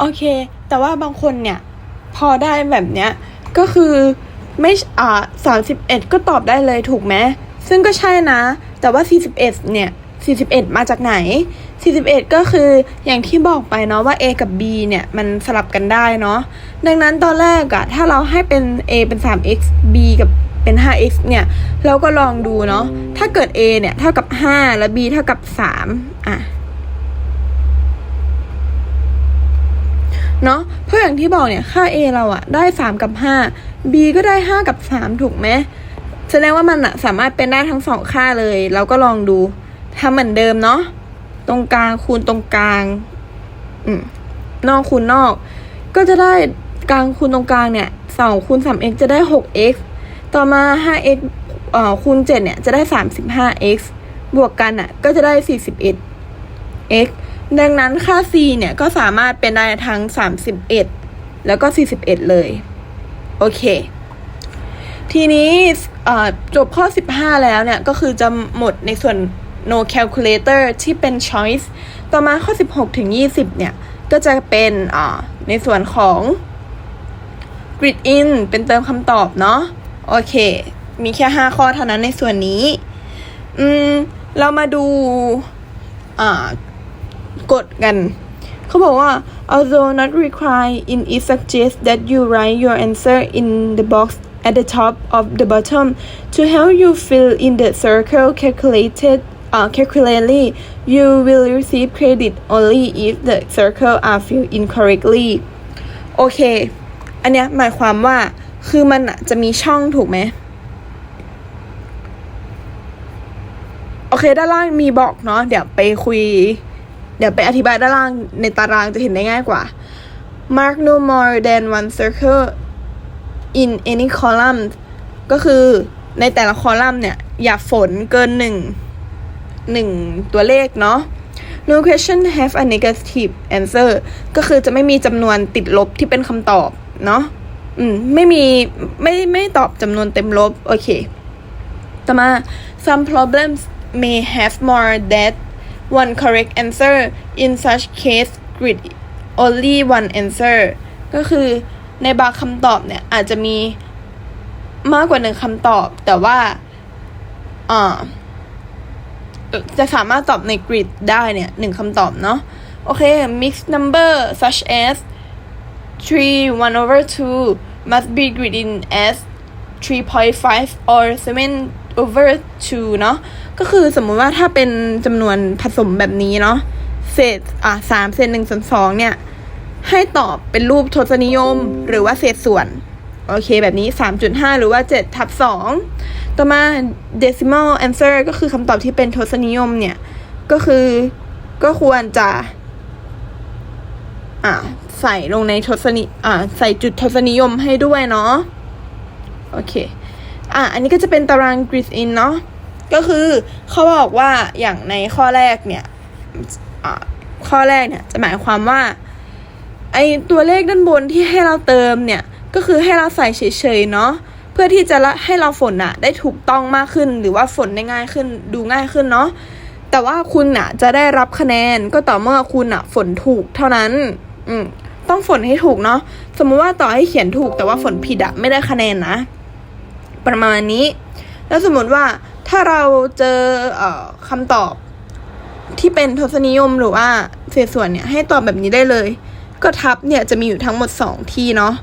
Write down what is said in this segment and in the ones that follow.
โอเค แต่ว่าบางคนเนี่ย พอได้แบบเนี้ย ก็คือไม่อ่าสามสิบเอ็ดก็ตอบได้เลยถูกไหมซึ่งก็ใช่นะ แต่ว่าสี่สิบเอ็ดเนี่ยสี่สิบเอ็ดมาจากไหนสี่สิบเอ็ดก็คืออย่างที่บอกไปเนาะว่า A กับ B เนี่ย มันสลับกันได้เนาะดังนั้นตอนแรกอะถ้าเราให้เป็น A เป็น 3x B กับเป็น 5x เนี่ย เราก็ลองดูเนาะถ้าเกิด A เนี่ย เท่ากับ 5 และ B เท่ากับ 3 อะ เนาะเพราะอย่างที่บอกเนี่ยค่า a เราอะได้ 3 กับ 5 b ก็ได้ 5 กับ 3 ถูกไหมแสดงว่ามันอะสามารถเป็นได้ทั้งสองค่าเลย เราก็ลองดูทำเหมือนเดิมเนาะตรงกลางคูณตรงกลางอืมนอกคูณนอก ก็จะได้กลางคูณตรงกลางเนี่ย2คูณ 3x จะได้ 6x ต่อมา 5x เอ่อคูณ 7 เนี่ยจะได้ 35x บวกกันอะก็จะได้ 41x ดังนั้นค่า c เนี่ยก็สามารถเป็นได้ทั้ง 31 แล้วก็ 41 เลย โอเค ทีนี้เอ่อจบข้อ 15 แล้วเนี่ย ก็คือจะหมดในส่วน no calculator ที่เป็น choice ต่อมาข้อ 16 ถึง 20 เนี่ย ก็จะเป็นในส่วนของ grid in เป็นเติมคำตอบเนาะ โอเค มีแค่ 5 ข้อเท่านั้นในส่วนนี้ อืม เรามาดูอ่า กดกัน เขาบอกว่า although not required in it suggests that you write your answer in the box at the top of the bottom to help you fill in the circle calculated uh, calculatedly you will receive credit only if the circle are filled incorrectly โอเค อันเนี้ยหมายความว่าคือมันจะมีช่องถูกไหมโอเค ด้านล่างมีบอกเนาะเดี๋ยวไปคุย เดี๋ยวไปอธิบายด้านล่างในตารางจะเห็นได้ง่ายกว่า mark no more than one circle in any column ก็คือในแต่ละคอลัมน์เนี่ย อย่าฝนเกินหนึ่งหนึ่งตัวเลขเนาะ no question have a negative answer ก็คือจะไม่มีจำนวนติดลบที่เป็นคำตอบเนาะอืมไม่มีไม่ไม่ตอบจำนวนเต็มลบ โอเค ต่อมา some problems may have more than one correct answer in such case grid only one answer ก็คือในบางคำตอบเนี่ย อาจจะมีมากกว่าหนึ่งคำตอบ แต่ว่าจะสามารถตอบในกริดได้เนี่ยหนึ่งคำตอบเนาะโอเค mixed number such as 3 1 over 2 must be graded as 3.5 or 7 over 2เนาะก็คือสมมุติว่าถ้าเป็นจำนวนผสมแบบนี้เนาะเศษอะสามเศษหนึ่งส่วนสองเนี่ย ให้ตอบเป็นรูปทศนิยมหรือว่าเศษส่วน โอเคแบบนี้ 3.5 หรือว่า7ทับ2ต่อมา decimal answer ก็คือคำตอบที่เป็นทศนิยมเนี่ย ก็คือก็ควรจะ อ่าใส่ลงในทศนิอ่าใส่จุดทศนิยมให้ด้วยเนาะโอเค อะอันนี้ก็จะเป็นตาราง grid in เนาะก็คือเขาบอกว่าอย่างในข้อแรกเนี่ยอ่าข้อแรกเนี่ยจะหมายความว่าไอตัวเลขด้านบนที่ให้เราเติมเนี่ยก็คือให้เราใส่เฉยๆเนาะเพื่อที่จะละให้เราฝนอะได้ถูกต้องมากขึ้น หรือว่าฝนได้ง่ายขึ้นดูง่ายขึ้นเนาะแต่ว่าคุณอะจะได้รับคะแนนก็ต่อเมื่อคุณอะฝนถูกเท่านั้น อืมต้องฝนให้ถูกเนาะสมมุติว่าต่อให้เขียนถูกแต่ว่าฝนผิดอะไม่ได้คะแนนนะ ประมาณนี้ แล้วสมมติว่าถ้าเราเจอเอ่อคำตอบที่เป็นทศนิยมหรือว่าเศษส่วนเนี่ยให้ตอบแบบนี้ได้เลย ก็ทับเนี่ยจะมีอยู่ทั้งหมด 2 ที่เนาะ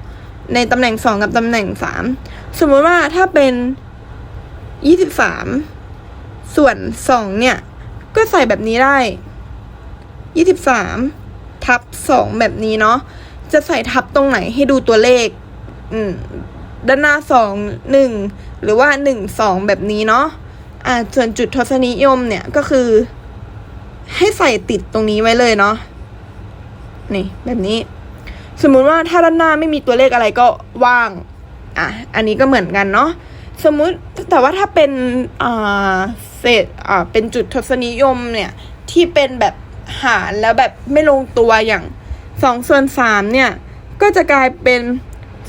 ในตำแหน่ง 2 กับตำแหน่ง 3 สมมติว่าถ้าเป็น 23 ส่วน 2 เนี่ย ก็ใส่แบบนี้ได้ 23 ทับ 2 แบบนี้เนาะจะใส่ทับตรงไหนให้ดูตัวเลข อืม ด้านหน้า2 1หรือว่า1 2แบบนี้เนาะอ่าส่วนจุดทศนิยมเนี่ยก็คือ ให้ใส่ติดตรงนี้ไว้เลยเนาะนี่แบบนี้ สมมุติว่าถ้าด้านหน้าไม่มีตัวเลขอะไรก็ว่าง อะ อันนี้ก็เหมือนกันเนาะสมมุติแต่ว่าถ้าเป็นอ่าเศษอ่าเป็นจุดทศนิยมเนี่ย ที่เป็นแบบหารแล้วแบบไม่ลงตัวอย่างสองส่วนสามเนี่ย ก็จะกลายเป็น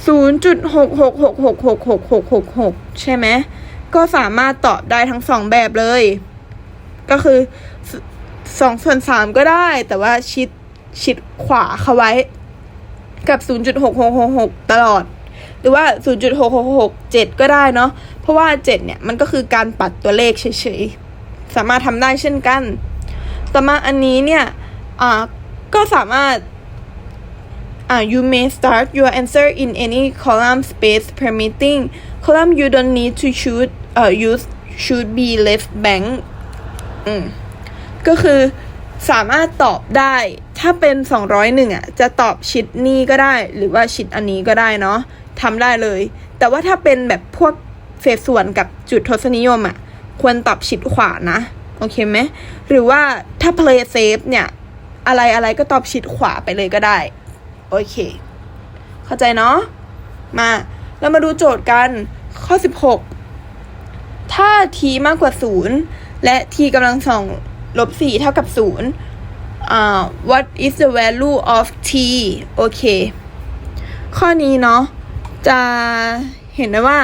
0.666666666ใช่ไหมก็สามารถตอบได้ทั้งสองแบบเลย ก็คือสองส่วนสามก็ได้ แต่ว่าชิดชิดขวาเข้าไว้ กับ 0.6666 ตลอด หรือว่า 0.6667 ก็ได้เนาะเพราะว่า 7 เนี่ย มันก็คือการปัดตัวเลขเฉยๆ สามารถทำได้เช่นกัน ต่อมาอันนี้เนี่ย อ่า ก็สามารถ อ่า you may start your answer in any column space permitting column you don't need to choose เอ่อ use should be left blank อืมก็คือสามารถตอบได้ ถ้าเป็น 201อะ จะตอบชิดนี้ก็ได้ หรือว่าชิดอันนี้ก็ได้เนาะทำได้เลย แต่ว่าถ้าเป็นแบบพวกเศษส่วนกับจุดทศนิยมอะ ควรตอบชิดขวานะ โอเคไหม หรือว่าถ้า play safe เนี่ย อะไรอะไรก็ตอบชิดขวาไปเลยก็ได้ โอเค เข้าใจเนาะมาเรามาดูโจทย์กันข้อ 16 ถ้า t มากกว่า 0 และ t กำลังสองลบ4เท่ากับ0อ่า what is the value of t โอเค ข้อนี้เนาะจะเห็นได้ว่า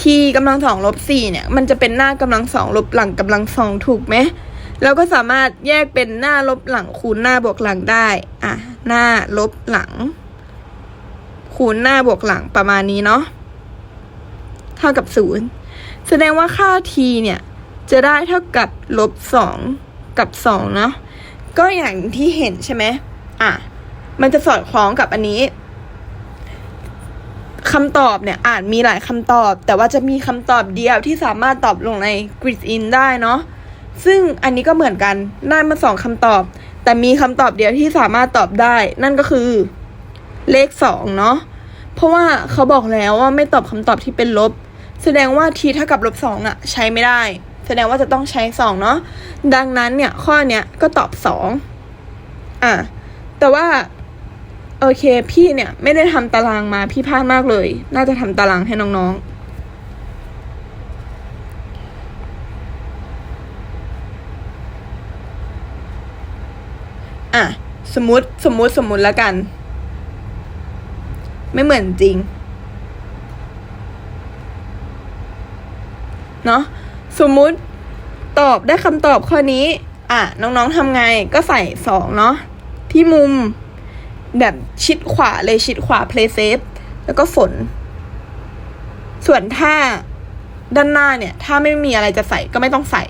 t กำลังสองลบ4เนี่ย มันจะเป็นหน้ากำลังสองลบหลังกำลังสองถูกไหม แล้วก็สามารถแยกเป็นหน้าลบหลังคูณหน้าบวกหลังได้ อะ หน้าลบหลัง คูณหน้าบวกหลังประมาณนี้เนาะ เท่ากับศูนย์แสดงว่าค่า t เนี่ย จะได้เท่ากับลบสองกับสองเนาะ ก็อย่างที่เห็นใช่ไหมอะ มันจะสอดคล้องกับอันนี้คำตอบเนี่ยอาจมีหลายคำตอบ แต่ว่าจะมีคำตอบเดียวที่สามารถตอบลงใน grid in ได้เนาะ ซึ่งอันนี้ก็เหมือนกันได้มาสองคำตอบ แต่มีคำตอบเดียวที่สามารถตอบได้ นั่นก็คือ เลขสองเนาะเพราะว่าเขาบอกแล้วว่าไม่ตอบคำตอบที่เป็นลบ แสดงว่า t เท่ากับลบสองอะใช้ไม่ได้ แสดงว่าจะต้องใช้สองเนาะดังนั้นเนี่ยข้อเนี้ยก็ตอบสองอะแต่ว่าโอเคพี่เนี่ยไม่ได้ทำตารางมาพี่พลาดมากเลย น่าจะทำตารางให้น้องๆ อะ สมมติสมมติสมมติแล้วกัน ไม่เหมือนจริง เนาะสมมุติตอบได้คำตอบข้อนี้ อะ น้องๆทำไงก็ใส่สองเนาะที่มุมแบบชิดขวาเลยชิดขวา play safe แล้วก็ฝน ส่วนถ้าด้านหน้าเนี่ย ถ้าไม่มีอะไรจะใส่ก็ไม่ต้องใส่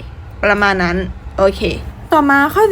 ประมาณนั้น โอเค ต่อมาข้อ